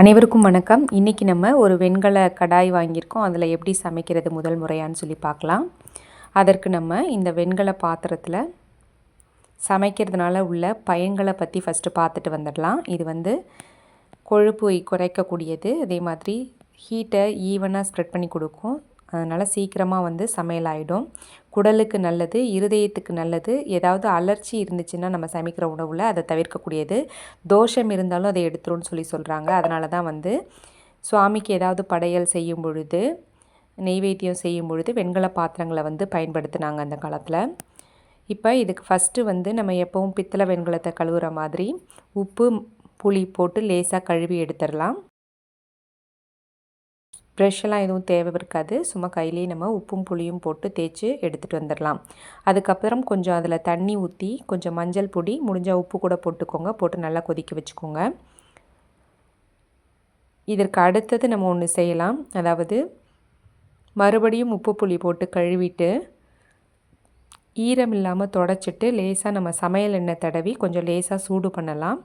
அனைவருக்கும் வணக்கம். இன்றைக்கி நம்ம ஒரு வெண்கல கடாய் வாங்கியிருக்கோம். அதில் எப்படி சமைக்கிறது முதல் முறையான்னு சொல்லி பார்க்கலாம். அதற்கு நம்ம இந்த வெண்கல பாத்திரத்தில் சமைக்கிறதுனால உள்ள பயன்களை பற்றி ஃபஸ்ட்டு பார்த்துட்டு வந்துடலாம். இது வந்து கொழுப்பு குறைக்கக்கூடியது. அதே மாதிரி ஹீட்டை ஈவனாக ஸ்ப்ரெட் பண்ணி கொடுக்கும். அதனால் சீக்கிரமாக வந்து சமையல் ஆகிடும் குடலுக்கு நல்லது இருதயத்துக்கு நல்லது. ஏதாவது அலர்ச்சி இருந்துச்சுன்னா நம்ம சமைக்கிற உணவில் அதை தவிர்க்கக்கூடியது. தோஷம் இருந்தாலும் அதை எடுத்துருன்னு சொல்லி சொல்கிறாங்க அதனால தான் வந்து சுவாமிக்கு ஏதாவது படையல் செய்யும் பொழுது நெய்வேத்தியம் செய்யும் பொழுது வெண்கல பாத்திரங்களை வந்து பயன்படுத்தினாங்க அந்த காலத்தில். இப்போ இதுக்கு ஃபஸ்ட்டு வந்து நம்ம எப்போவும் பித்தளை வெண்கலத்தை கழுவுற மாதிரி உப்பு புளி போட்டு லேசாக கழுவி எடுத்துடலாம் ப்ரெஷ்ஷெல்லாம் எதுவும் தேவை இருக்காது. சும்மா கையிலேயே நம்ம உப்பும் புளியும் போட்டு தேய்ச்சி எடுத்துகிட்டு வந்துடலாம். அதுக்கப்புறம் கொஞ்சம் அதில் தண்ணி ஊற்றி கொஞ்சம் மஞ்சள் பொடி முடிஞ்சால் உப்பு கூட போட்டுக்கோங்க. போட்டு நல்லா கொதிக்க வச்சுக்கோங்க. இதற்கு அடுத்தது நம்ம ஒன்று செய்யலாம். அதாவது மறுபடியும் உப்பு புளி போட்டு கழுவிட்டு ஈரம் இல்லாமல் தொடச்சிட்டு லேசாக நம்ம சமையல் எண்ணெய் தடவி கொஞ்சம் லேசாக சூடு பண்ணலாம்.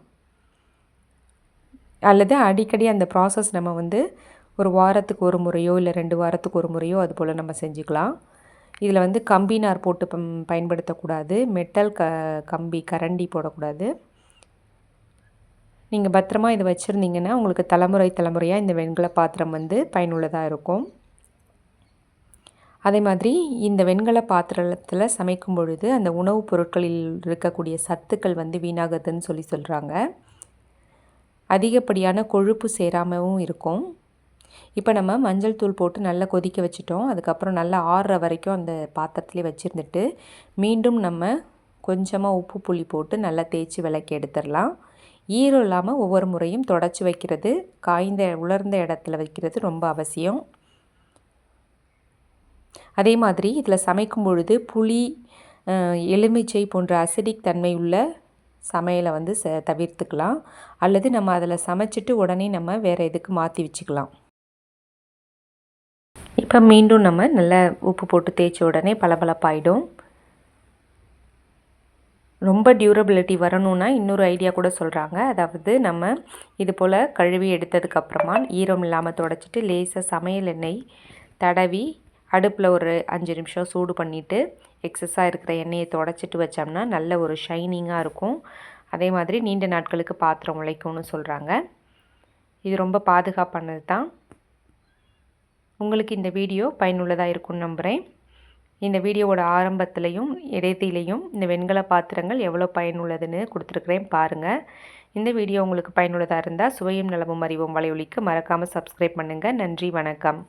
அல்லது அடிக்கடி அந்த ப்ராசஸ் நம்ம வந்து ஒரு வாரத்துக்கு ஒரு முறையோ இல்லை ரெண்டு வாரத்துக்கு ஒரு முறையோ அது போல் நம்ம செஞ்சுக்கலாம். இதில் வந்து கம்பி நார் போட்டு பம் பயன்படுத்தக்கூடாது. மெட்டல் க கம்பி கரண்டி போடக்கூடாது. நீங்கள் பத்திரமா இதை வச்சுருந்தீங்கன்னா உங்களுக்கு தலைமுறை தலைமுறையாக இந்த வெண்கல பாத்திரம் வந்து பயனுள்ளதாக இருக்கும். அதே மாதிரி இந்த வெண்கல பாத்திரத்தில் சமைக்கும் பொழுது அந்த உணவுப் பொருட்களில் இருக்கக்கூடிய சத்துக்கள் வந்து வீணாகுதுன்னு சொல்லி சொல்கிறாங்க அதிகப்படியான கொழுப்பு சேராமவும் இருக்கும். இப்போ நம்ம மஞ்சள் தூள் போட்டு நல்லா கொதிக்க வச்சுட்டோம். அதுக்கப்புறம் நல்லா ஆறுற வரைக்கும் அந்த பாத்திரத்துலேயே வச்சுருந்துட்டு மீண்டும் நம்ம கொஞ்சமாக உப்பு புளி போட்டு நல்லா தேய்ச்சி விளக்கி எடுத்துடலாம். ஈரம் இல்லாமல் ஒவ்வொரு முறையும் தொடச்சி வைக்கிறது காய்ந்த உலர்ந்த இடத்துல வைக்கிறது ரொம்ப அவசியம். அதே மாதிரி இதில் சமைக்கும் பொழுது புளி எலுமிச்சை போன்ற அசிடிக் தன்மை உள்ள சமையலை வந்து ச தவிர்த்துக்கலாம். அல்லது நம்ம அதில் சமைச்சிட்டு உடனே நம்ம வேறு எதுக்கு மாற்றி வச்சுக்கலாம். இப்போ மீண்டும் நம்ம நல்லா உப்பு போட்டு தேய்ச்ச உடனே பளபளப்பாயிடும். ரொம்ப டியூரபிலிட்டி வரணும்னா இன்னொரு ஐடியா கூட சொல்கிறாங்க அதாவது நம்ம இது போல் கழுவி எடுத்ததுக்கப்புறமா ஈரம் இல்லாமல் தொடச்சிட்டு லேசாக சமையல் எண்ணெய் தடவி அடுப்பில் ஒரு அஞ்சு நிமிஷம் சூடு பண்ணிவிட்டு எக்ஸஸாக இருக்கிற எண்ணெயை தொடச்சிட்டு வச்சோம்னா நல்ல ஒரு ஷைனிங்காக இருக்கும். அதே மாதிரி நீண்ட நாட்களுக்கு பாத்திரம் உழைக்கும்னு சொல்கிறாங்க இது ரொம்ப பாதுகாப்பானது தான் உங்களுக்கு இந்த வீடியோ பயனுள்ளதாக இருக்கும்னு நம்புகிறேன் இந்த வீடியோவோட ஆரம்பத்துலேயும் இடைத்திலையும் இந்த வெண்கல பாத்திரங்கள் எவ்வளோ பயனுள்ளதுன்னு கொடுத்துருக்குறேன் பாருங்கள் இந்த வீடியோ உங்களுக்கு பயனுள்ளதாக இருந்தால் சுவையும் நலமும் அறிவும் வலையொலிக்கு மறக்காமல் சப்ஸ்கிரைப் பண்ணுங்கள் நன்றி வணக்கம்.